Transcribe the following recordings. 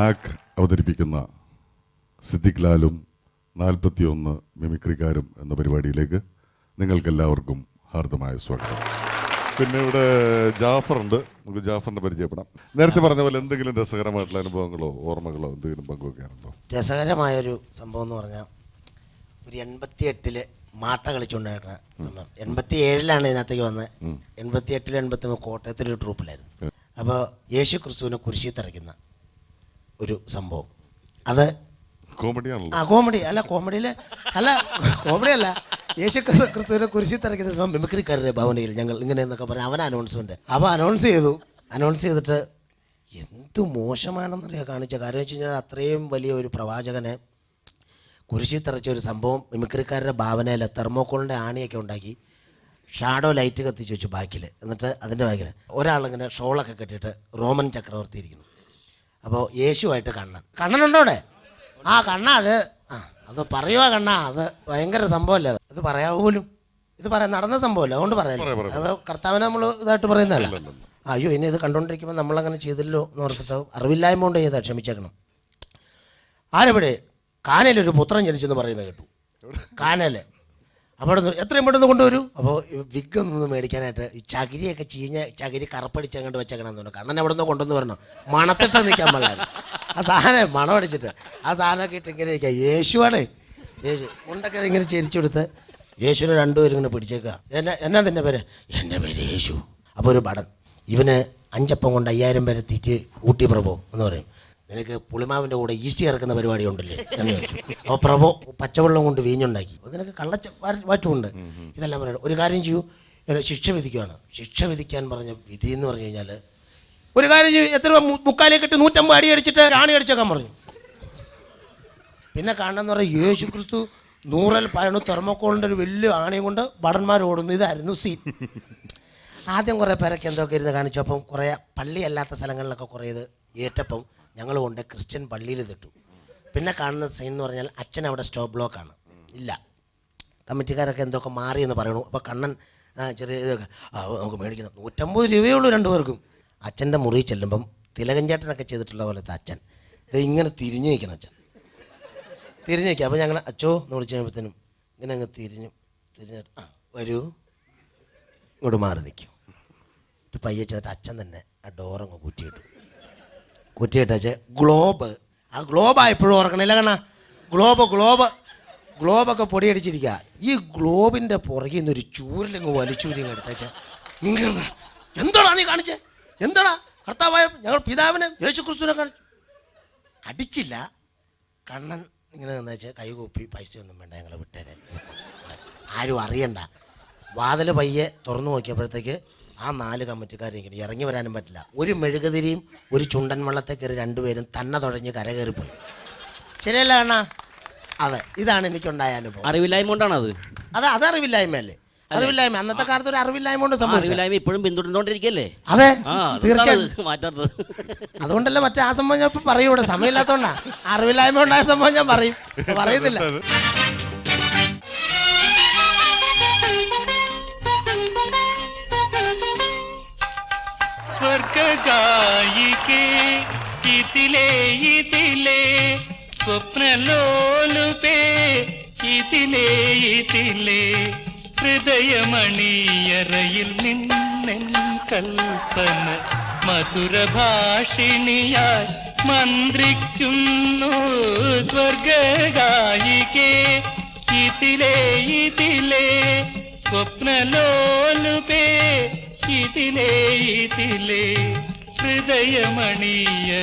അണാക്ക് അവതരിപ്പിക്കുന്ന സിദ്ദിഖ് ലാലും നാൽപ്പത്തിയൊന്ന് മിമിക്രിക്കാരും എന്ന പരിപാടിയിലേക്ക് നിങ്ങൾക്കെല്ലാവർക്കും ഹാർദമായ സ്വാഗതം. പിന്നെ ഇവിടെ ജാഫർ ഉണ്ട് നമുക്ക് ജാഫറിനെ പരിചയപ്പെടാം. നേരത്തെ പറഞ്ഞ പോലെ എന്തെങ്കിലും രസകരമായിട്ടുള്ള അനുഭവങ്ങളോ ഓർമ്മകളോ എന്തെങ്കിലും പങ്കുവെക്കാനുണ്ടോ രസകരമായൊരു സംഭവം എന്ന് പറഞ്ഞാൽ ഒരു എൺപത്തി എട്ടിൽ മാട്ട കളിച്ചുകൊണ്ടിരുന്ന സംഭവം. എൺപത്തി ഏഴിലാണ് ഇതിനകത്തേക്ക് വന്നത് എൺപത്തി എട്ടിലും എൺപത്തി കോട്ടയത്തിലൊരു ട്രൂപ്പിലായിരുന്നു. അപ്പോൾ യേശു ക്രിസ്തുവിനെ കുരിശി തറയ്ക്കുന്ന ഒരു സംഭവം. അത് കോമഡിയാണല്ലോ. ആ കോമഡി. അല്ല കോമഡിയിൽ അല്ല കോമഡി അല്ല യേശു ക്രിസ്തുവിനെ കുരിശി തിരക്കുന്ന സമയം മിമിക്രിക്കാരുടെ ഭവനയിൽ ഞങ്ങൾ ഇങ്ങനെ എന്നൊക്കെ പറഞ്ഞു അവൻ അനൗൺസ്മെന്റ് അപ്പോൾ അനൗൺസ് ചെയ്തു. അനൗൺസ് ചെയ്തിട്ട് എന്ത് മോശമാണെന്നറിയാം കാണിച്ച. കാര്യം വെച്ച് കഴിഞ്ഞാൽ അത്രയും വലിയ ഒരു പ്രവാചകനെ കുരിശി തറച്ച ഒരു സംഭവം മിമിക്രിക്കാരുടെ ഭാവനയിൽ തെർമോക്കോളിന്റെ ആണിയൊക്കെ ഉണ്ടാക്കി ഷാഡോ ലൈറ്റ് കത്തിച്ച് വെച്ചു ബാക്കിൽ എന്നിട്ട് അതിന്റെ ബാക്കിൽ ഒരാളിങ്ങനെ ഷോളൊക്കെ കെട്ടിയിട്ട് റോമൻ ചക്രവർത്തി ഇരിക്കുന്നു അപ്പോൾ യേശുവായിട്ട് കണ്ണൻ. കണ്ണനുണ്ടോ അവിടെ ആ കണ്ണ അത്. ആ അത് പറയുക കണ്ണ. അത് ഭയങ്കര സംഭവമല്ലേ അത്? ഇത് പറയാവൂ പോലും? ഇത് പറയാൻ നടന്ന സംഭവമല്ല അതുകൊണ്ട് പറയാം, പറയാം പറയാം. അപ്പോൾ കർത്താവിനെ നമ്മൾ ഇതായിട്ട് പറയുന്നതല്ല. അയ്യോ ഇനി ഇത് കണ്ടുകൊണ്ടിരിക്കുമ്പോൾ നമ്മളങ്ങനെ ചെയ്തില്ലോ എന്ന് ഓർത്തിട്ട് അറിവില്ലായ്മ കൊണ്ട് ചെയ്താൽ ക്ഷമിച്ചേക്കണം. ആരെവിടെ? കാനയിലൊരു പുത്രൻ ജനിച്ചെന്ന് പറയുന്നത് കേട്ടു. കാനൽ. അപ്പോൾ അവിടെ നിന്ന് എത്രയും പെട്ടെന്ന് കൊണ്ടുവരൂ. അപ്പോൾ വിഗ് ഒന്ന് മേടിക്കാനായിട്ട് ഈ ചകിരിയൊക്കെ ചീഞ്ഞ ചകിരി കറപ്പടിച്ച് അങ്ങോട്ട് തോന്നുന്നു കണ്ണൻ അവിടെ നിന്ന് കൊണ്ടുവന്ന് വരണം മണത്തിട്ട് നിൽക്കാൻ പാടില്ല ആ സാധനം മണം അടിച്ചിട്ട് ആ സാധനമൊക്കെ ഇട്ട് ഇങ്ങനെ ഇരിക്കുക യേശുവാണ്. യേശു മുണ്ടൊക്കെ ഇങ്ങനെ ചിരിച്ചെടുത്ത് യേശുവിനെ രണ്ടുപേരും ഇങ്ങനെ പിടിച്ചേക്കുക. എന്നെ എന്നാ നിന്റെ പേര്? എന്റെ പേര് യേശു. അപ്പോൾ ഒരു ബടൻ ഇവന് അഞ്ചപ്പം കൊണ്ട് അയ്യായിരം പേരെ തീറ്റ് ഊട്ടി പ്രഭു എന്ന് പറയും. നിനക്ക് പുളിമാവിന്റെ കൂടെ ഈസ്റ്റ് ചേർക്കുന്ന പരിപാടി ഉണ്ടല്ലേ എന്ന് അപ്പോൾ പ്രഭു പച്ചവെള്ളം കൊണ്ട് വീഞ്ഞുണ്ടാക്കി. അപ്പോൾ നിനക്ക് കള്ളച്ച വാറ്റുമുണ്ട്. ഇതെല്ലാം പറയണം ഒരു കാര്യം ചെയ്യൂ. എന്നെ ശിക്ഷ വിധിക്കുകയാണ് ശിക്ഷ വിധിക്കാൻ പറഞ്ഞ വിധി എന്ന് പറഞ്ഞു കഴിഞ്ഞാൽ ഒരു കാര്യം ചെയ്യൂ. എത്ര രൂപ മു- മുക്കാലേ കെട്ടി നൂറ്റമ്പത് അടി അടിച്ചിട്ട് ആണി അടിച്ചേക്കാൻ പറഞ്ഞു. പിന്നെ കാണണമെന്ന് പറഞ്ഞാൽ യേശു ക്രിസ്തു നൂറൽ പയണു തെർമോക്കോളിന്റെ ഒരു വലിയ ആണയും കൊണ്ട് ഭടന്മാർ ഓടുന്നു. ഇതായിരുന്നു സീൻ ആദ്യം കുറേ പേരൊക്കെ എന്തൊക്കെ ഇരുന്ന് കാണിച്ചു. അപ്പം കുറേ പള്ളിയല്ലാത്ത സ്ഥലങ്ങളിലൊക്കെ കുറേ ഇത് ഏറ്റപ്പം ഞങ്ങൾ കൊണ്ട് ക്രിസ്ത്യൻ പള്ളിയിൽ തിട്ടു പിന്നെ കാണുന്ന സീൻ എന്ന് പറഞ്ഞാൽ അച്ഛൻ അവിടെ സ്റ്റോപ്പ് ബ്ലോക്കാണ് ഇല്ല. കമ്മിറ്റിക്കാരൊക്കെ എന്തൊക്കെ മാറി എന്ന് പറയണു. അപ്പോൾ കണ്ണൻ ചെറിയ ഇതൊക്കെ നമുക്ക് മേടിക്കണം. നൂറ്റമ്പത് രൂപയുള്ളൂ രണ്ടുപേർക്കും. അച്ഛന്റെ മുറി ചെല്ലുമ്പം തിലകഞ്ചേട്ടനൊക്കെ ചെയ്തിട്ടുള്ള പോലത്തെ അച്ഛൻ. ഇത് ഇങ്ങനെ തിരിഞ്ഞു നിൽക്കണം അച്ഛൻ. തിരിഞ്ഞു നിൽക്കുക. അപ്പോൾ ഞങ്ങൾ അച്ഛോ എന്ന് വിളിച്ചു കഴിയുമ്പോഴത്തേനും ഇങ്ങനെ അങ്ങ് തിരിഞ്ഞു തിരിഞ്ഞിട്ട് ആ വരൂ. ഇങ്ങോട്ട് മാറി നിൽക്കും. പയ്യെ ചെന്നിട്ട് അച്ഛൻ തന്നെ ആ ഡോറങ്ങ് കുറ്റിയിട്ടു കുറ്റിയിട്ടച്ച് ഗ്ലോബ്. ആ ഗ്ലോബ് എപ്പോഴും ഓർക്കണില്ല കണ്ണ ഗ്ലോബ് ഗ്ലോബ്. ഗ്ലോബൊക്കെ പൊടിയടിച്ചിരിക്കുക ഈ ഗ്ലോബിന്റെ പുറകിൽ നിന്ന് ഒരു ചൂരലങ്ങ് വലിച്ചൂരി എടുത്തേച്ച എന്താടാ നീ കാണിച്ചേ? എന്താടാ? കർത്താവായ ഞങ്ങൾ പിതാവിനെ യേശു ക്രിസ്തുവിനെ കാണിച്ചു. അടിച്ചില്ല. കണ്ണൻ ഇങ്ങനെ നിന്നേച്ച് കൈകൂപ്പി പൈസ ഒന്നും വേണ്ട ഞങ്ങളെ വിട്ടേരെ. ആരും അറിയണ്ട. വാതിൽ പയ്യെ തുറന്നു നോക്കിയപ്പോഴത്തേക്ക് ആ നാല് കമ്മിറ്റിക്കാരെങ്കിലും ഇറങ്ങി വരാനും പറ്റില്ല. ഒരു മെഴുകുതിരിയും ഒരു ചുണ്ടൻ വെള്ളത്തെ കയറി രണ്ടുപേരും തന്നെ തുഴഞ്ഞ് കര കയറിപ്പോയി ശരിയല്ല കണ്ണാ അതെ ഇതാണ് എനിക്കുണ്ടായ അനുഭവം. അറിവില്ലായ്മ കൊണ്ടാണ് അത് അത് അത് അറിവില്ലായ്മയല്ലേ അറിവില്ലായ്മ. അന്നത്തെ കാലത്ത് ഒരു അറിവില്ലായ്മ കൊണ്ട് സംഭവിച്ചു അറിവില്ലായ്മ ഇപ്പോഴും പിന്തുടർന്നുകൊണ്ടിരിക്കല്ലേ അതെ ആ തീർച്ചയായും. മാറ്റാത്തത്. അതുകൊണ്ടല്ലേ മറ്റേ ആ സംഭവം ഞാൻ ഇപ്പൊ പറയും ഇവിടെ സമയമില്ലാത്തോണ്ടാ. അറിവില്ലായ്മ ഉണ്ടായ സംഭവം ഞാൻ പറയും. ഇപ്പൊ പറയുന്നില്ല స్వర్గగాయికే ఇతిలే ఇతిలే స్వప్నలోలుపే ഇതിലേ ഇതിലേ ഹൃദയമണിയറയിൽ നിന്നെൻ കൽപ്പന മധുരഭാഷിണിയായി മന്ത്രിക്കുന്നു സ്വർഗായികേ ഇതിലേ ഇതിലേ സ്വപ്നലോലുപേ ഇതിലേ ഇതിലേ ഹൃദയമണിയറയിൽ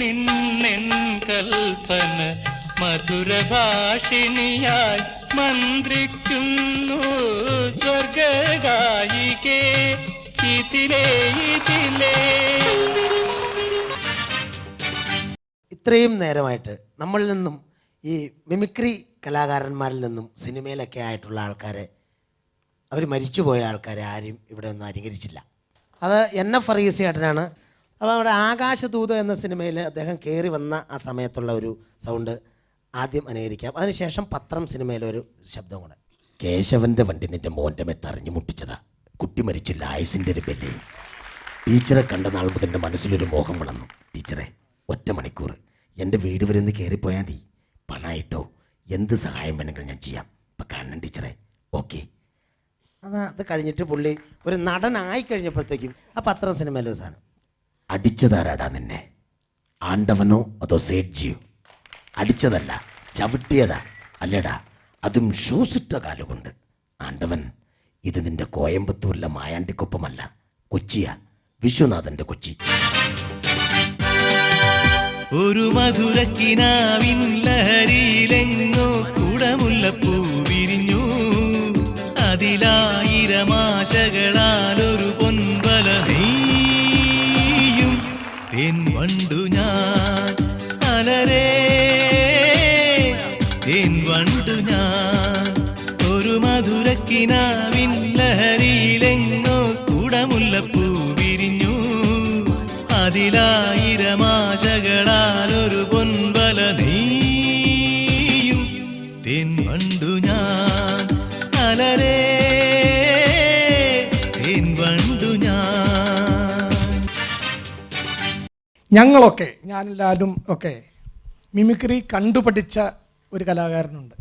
നിന്നെൻ കൽപ്പന മധുരഭാഷിണിയായി മന്ത്രിക്കുന്നു സ്വർഗായികേ ഇതിലേ ഇതിലേ. ഇത്രയും നേരമായിട്ട് നമ്മളിൽ നിന്നും ഈ മിമിക്രി കലാകാരന്മാരിൽ നിന്നും സിനിമയിലൊക്കെ ആയിട്ടുള്ള ആൾക്കാരെ അവർ മരിച്ചുപോയ ആൾക്കാരെ ആരും ഇവിടെ ഒന്നും അനുകരിച്ചില്ല അത് എൻ എഫ് ഫറീസ് ചേട്ടനാണ് അപ്പോൾ നമ്മുടെ ആകാശദൂത് എന്ന സിനിമയിൽ അദ്ദേഹം കയറി വന്ന ആ സമയത്തുള്ള ഒരു സൗണ്ട് ആദ്യം അനുകരിക്കാം. അതിനുശേഷം പത്രം സിനിമയിലെ ഒരു ശബ്ദം കൂടെ. കേശവന്റെ വണ്ടി നിന്റെ മോന്റെ മെത്തറിഞ്ഞു മുട്ടിച്ചതാ. കുട്ടി മരിച്ചില്ല ആയുസിന്റെ ഒരു ബെല്ലേ ടീച്ചറെ കണ്ട നാൾ മുതൽ എന്റെ മനസ്സിലൊരു മോഹം വളർന്നു. ടീച്ചറെ ഒറ്റ മണിക്കൂർ എന്റെ വീട് വരെ ഒന്ന് കയറിപ്പോയാൽ മതി. പണമായിട്ടോ എന്ത് സഹായം വേണമെങ്കിലും ഞാൻ ചെയ്യാം. ഇപ്പം കാണണം ടീച്ചറെ. ഓക്കെ. അതാ അത് കഴിഞ്ഞിട്ട് പുള്ളി ഒരു നടനായി കഴിഞ്ഞപ്പോഴത്തേക്കും ആ പത്രം സിനിമയിലൊരു സാധനം. അടിച്ചതാരാടാ നിന്നെ? ആണ്ടവനോ അതോ സേഡ്ജിയോ അടിച്ചതല്ല ചവിട്ടിയതാ. അല്ലടാ അതും ഷൂസിട്ട കാലുകൊണ്ട്. ആണ്ടവൻ ഇത് നിന്റെ കോയമ്പത്തൂരിലെ മായാണ്ടിക്കൊപ്പമല്ല കൊച്ചിയാ വിശ്വനാഥന്റെ കൊച്ചി. ഒരു മധുരക്കിനാവിൻ ലഹരിയിലെങ്ങോ കുടമുല്ലപ്പൂ വിരിഞ്ഞു. അതിലായിരമാശകളാൽ അലരേ തേൻ വണ്ടു ഞാൻ ഒരു മധുരക്കിനാവിൻ ലഹരിയിലെങ്ങോ കുടമുല്ലപ്പൂ വിരിഞ്ഞു. അതിലായിരമാശകളാൽ ഒരു പൊൻവല നീയും തേൻ വണ്ടു ഞാൻ മലരേ ഞങ്ങളൊക്കെ ഞാനെല്ലാവരും ഒക്കെ മിമിക്രി കണ്ടുപഠിച്ച ഒരു കലാകാരനുണ്ട്.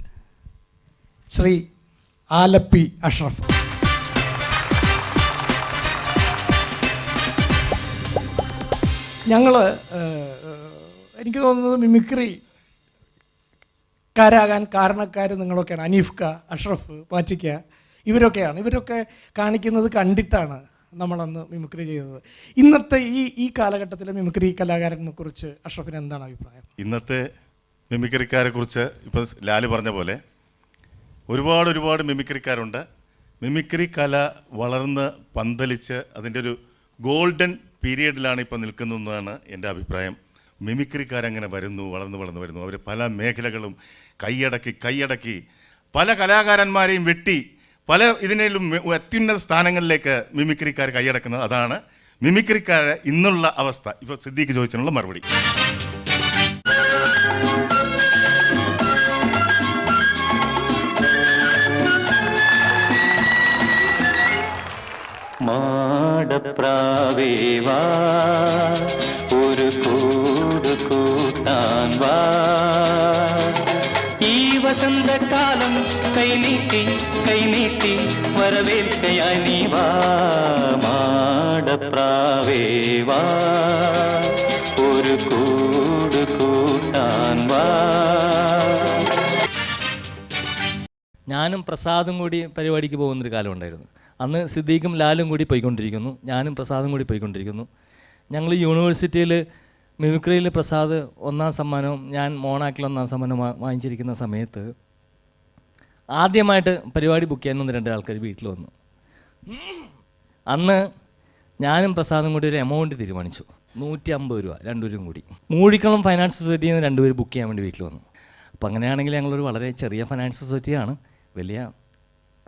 ശ്രീ ആലപ്പി അഷ്റഫ്. ഞങ്ങൾ എനിക്ക് തോന്നുന്നത് മിമിക്രി കാരാകാൻ കാരണക്കാർ നിങ്ങളൊക്കെയാണ്. അനീഫ്ക അഷ്റഫ് പാച്ചിക്ക ഇവരൊക്കെയാണ്. ഇവരൊക്കെ കാണിക്കുന്നത് കണ്ടിട്ടാണ്. നമ്മളന്ന് മിമിക്രി ചെയ്തത്. ഇന്നത്തെ ഈ ഈ കാലഘട്ടത്തിലെ മിമിക്രി കലാകാരനെ കുറിച്ച് അഷ്റഫിന് എന്താണ് അഭിപ്രായം? ഇന്നത്തെ മിമിക്രിക്കാരെ കുറിച്ച് ഇപ്പം ലാൽ പറഞ്ഞ പോലെ ഒരുപാട് ഒരുപാട് മിമിക്രിക്കാരുണ്ട്. മിമിക്രി കല വളർന്ന് പന്തലിച്ച് അതിന്റെ ഒരു ഗോൾഡൻ പീരീഡിലാണ് ഇപ്പം നിൽക്കുന്നതെന്നാണ് എന്റെ അഭിപ്രായം. മിമിക്രിക്കാരങ്ങനെ വരുന്നു വളർന്നു വളർന്നു വരുന്നു? അവർ പല മേഖലകളും കൈയടക്കി കൈയടക്കി പല കലാകാരന്മാരെയും വെട്ടി പല ഇതിനേലും അത്യുന്നത സ്ഥാനങ്ങളിലേക്ക് മിമിക്രിക്കാർ കൈയടക്കുന്നത് അതാണ്. മിമിക്രിക്കാരെ ഇന്നുള്ള അവസ്ഥ. ഇപ്പോൾ സിദ്ദീഖ് ചോദിച്ചതിനുള്ള മറുപടി. മാടപ്രാവേവാ ഒരു കൂട് കൂട്ടാൻ വാ. ഈ വസന്തകാലം കൈനീട്ടി കൈനീട്ടി വരവേൽക്കയായി നീ വാ മാടപ്രാവേവാ ഒരു കൂട് കൂട്ടാൻ വാ. ഞാനും പ്രസാദും കൂടി പരിപാടിക്ക് പോകുന്നൊരു കാലം ഉണ്ടായിരുന്നു. അന്ന് സിദ്ദീഖും ലാലും കൂടി പോയിക്കൊണ്ടിരിക്കുന്നു. ഞാനും പ്രസാദും കൂടി പോയിക്കൊണ്ടിരിക്കുന്നു. ഞങ്ങൾ യൂണിവേഴ്സിറ്റിയിൽ മിമിക്രിയിൽ പ്രസാദ് ഒന്നാം സമ്മാനവും ഞാൻ മോണാക്കിൽ ഒന്നാം സമ്മാനവും വാങ്ങിച്ചിരിക്കുന്ന സമയത്ത് ആദ്യമായിട്ട് പരിപാടി ബുക്ക് ചെയ്യാൻ ഒന്ന് രണ്ട് ആൾക്കാർ വീട്ടിൽ വന്നു. അന്ന് ഞാനും പ്രസാദും കൂടി ഒരു എമൗണ്ട് തീരുമാനിച്ചു. നൂറ്റി അമ്പത് രൂപ രണ്ടുപേരും കൂടി. മൂഴിക്കളം ഫൈനാൻസ് സൊസൈറ്റിയിൽ നിന്ന് രണ്ടുപേർ ബുക്ക് ചെയ്യാൻ വേണ്ടി വീട്ടിൽ വന്നു. അപ്പോൾ അങ്ങനെയാണെങ്കിൽ ഞങ്ങളൊരു വളരെ ചെറിയ ഫൈനാൻസ് സൊസൈറ്റിയാണ് വലിയ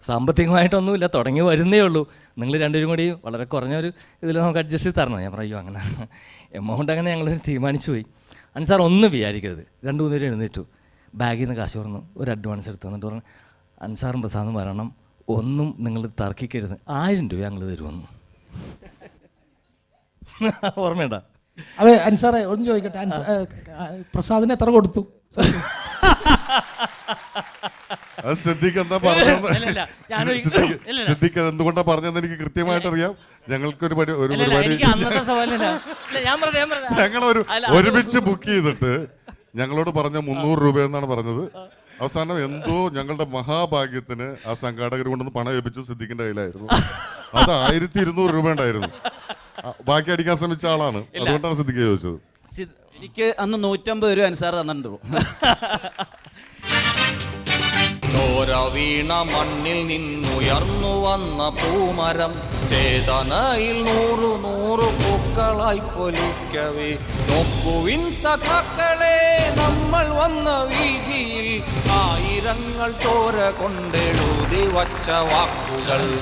സാമ്പത്തികമായിട്ടൊന്നുമില്ല തുടങ്ങി വരുന്നേ ഉള്ളൂ. നിങ്ങൾ രണ്ടുപേരും കൂടി വളരെ കുറഞ്ഞൊരു ഇതിൽ നമുക്ക് അഡ്ജസ്റ്റ് ചെയ്ത് തരണം. ഞാൻ പറയൂ അങ്ങനെ എമൗണ്ട് അങ്ങനെ ഞങ്ങൾ തീരുമാനിച്ചു പോയി. അൻസാർ ഒന്നും വിചാരിക്കരുത്. രണ്ട് മൂന്ന് പേര് എഴുന്നേറ്റു. ബാഗിൽ നിന്ന് കാശ് പറഞ്ഞു ഒരു അഡ്വാൻസ് എടുത്തു. തന്നിട്ട് പറഞ്ഞു അൻസാറും പ്രസാദും വരണം. ഒന്നും നിങ്ങൾ തർക്കിക്കരുത്. ആയിരം രൂപ ഞങ്ങൾ തരുമെന്ന്. ഓർമ്മയുണ്ടാ? അതെ അൻസാറെ ഒന്നും ചോദിക്കട്ടെ. പ്രസാദിനെ എത്ര കൊടുത്തു? അത് സിദ്ദിഖ് എന്താ പറഞ്ഞത്? സിദ്ദിഖ് എന്തുകൊണ്ടാ പറഞ്ഞതെന്ന് എനിക്ക് കൃത്യമായിട്ട് അറിയാം. ഞങ്ങൾക്കൊരു പരി- ഒരു പരിപാടി എനിക്ക് അന്നത്തെ സവാലില്ല ഇല്ല, ഞാൻ പറഞ്ഞു ഞാൻ പറഞ്ഞു ഞങ്ങൾ ഒരു ഒരുമിച്ച് ബുക്ക് ചെയ്തിട്ട് ഞങ്ങളോട് പറഞ്ഞ മുന്നൂറ് രൂപ എന്നാണ് പറഞ്ഞത്. അവസാനം എന്തോ ഞങ്ങളുടെ മഹാഭാഗ്യത്തിന് ആ സംഘാടകർ കൊണ്ടുവന്ന് പണം ഏൽപ്പിച്ച് സിദ്ദിഖിന്റെ കയ്യിലായിരുന്നു. അത് ആയിരത്തി ഇരുന്നൂറ് രൂപ ഉണ്ടായിരുന്നു. ബാക്കി അടിക്കാൻ ശ്രമിച്ച ആളാണ്. അതുകൊണ്ടാണ് സിദ്ദിഖ് ചോദിച്ചത്. എനിക്ക് അന്ന് നൂറ്റമ്പത് രൂപ അനുസാർ തന്നിട്ടുള്ളൂ. ചോര വീണ മണ്ണിൽ നിന്നുയർന്നു വന്ന പൂമരം ചേതനയിൽ നൂറു നൂറു പൂക്കളായി പൊലിക്കവേ. നോക്കുവിൻ സഖാക്കളെ നമ്മൾ വന്ന വീതിയിൽ ആയിരങ്ങൾ ചോര കൊണ്ടെഴുതി വച്ച വാക്കുകൾ.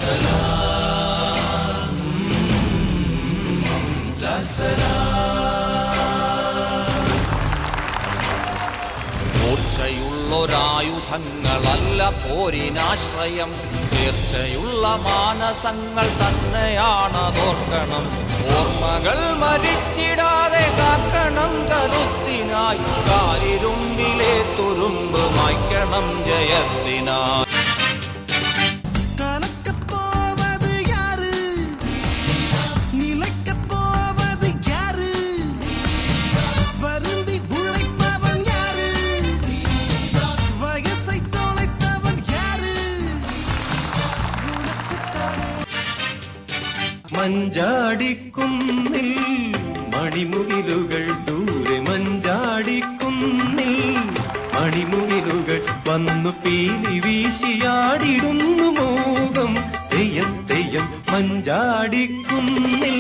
മൂർച്ചയുള്ളൊരായുധങ്ങളല്ല പോരിനാശ്രയം. നേർച്ചയുള്ള മാനസങ്ങൾ തന്നെയാണതോർക്കണം ഓർമ്മകൾ മരിച്ചിടാതെ കാക്കണം. കരുത്തിനായി കാലിരുമ്പിലെ തുരുമ്പ് മായ്ക്കണം ജയത്തിനായി. മഞ്ചാടിക്കുന്നിൽ മണിമുകിലുകൾ ദൂരെ മഞ്ചാടിക്കുന്നിൽ മണിമുകിലുകൾ വന്നു പീലി വീശിയാടിടുന്നു മോഹം തെയ്യം തെയ്യം മഞ്ചാടിക്കുന്നിൽ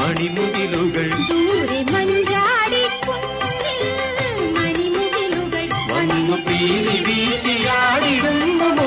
മണിമുകിലുകൾ ദൂരെ മഞ്ചാടിക്കുന്നിൽ മണിമുകിലുകൾ വന്നു പീലി വീശിയാടിടുന്നു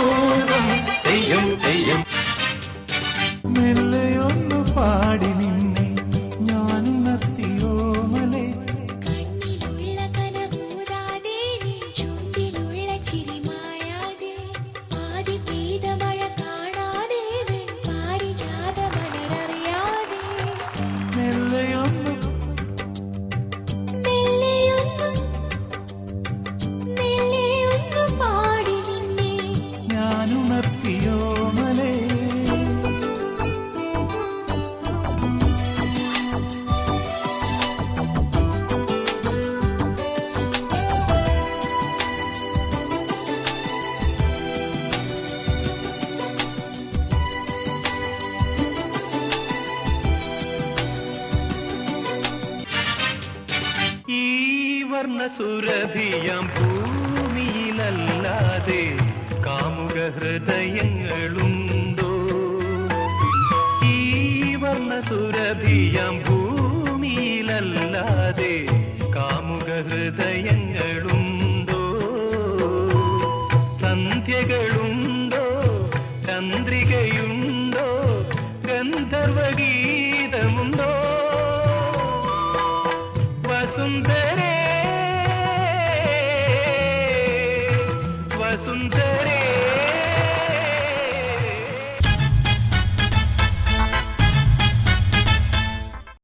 വർണസുരഭിയാം ഭൂമിയിലല്ലാതെ കാമുക ഹൃദയങ്ങളുണ്ടോ? ഈ വർണസുരഭിയാം ഭൂമിയിലല്ലാതെ കാമുക ഹൃദയങ്ങളുണ്ടോ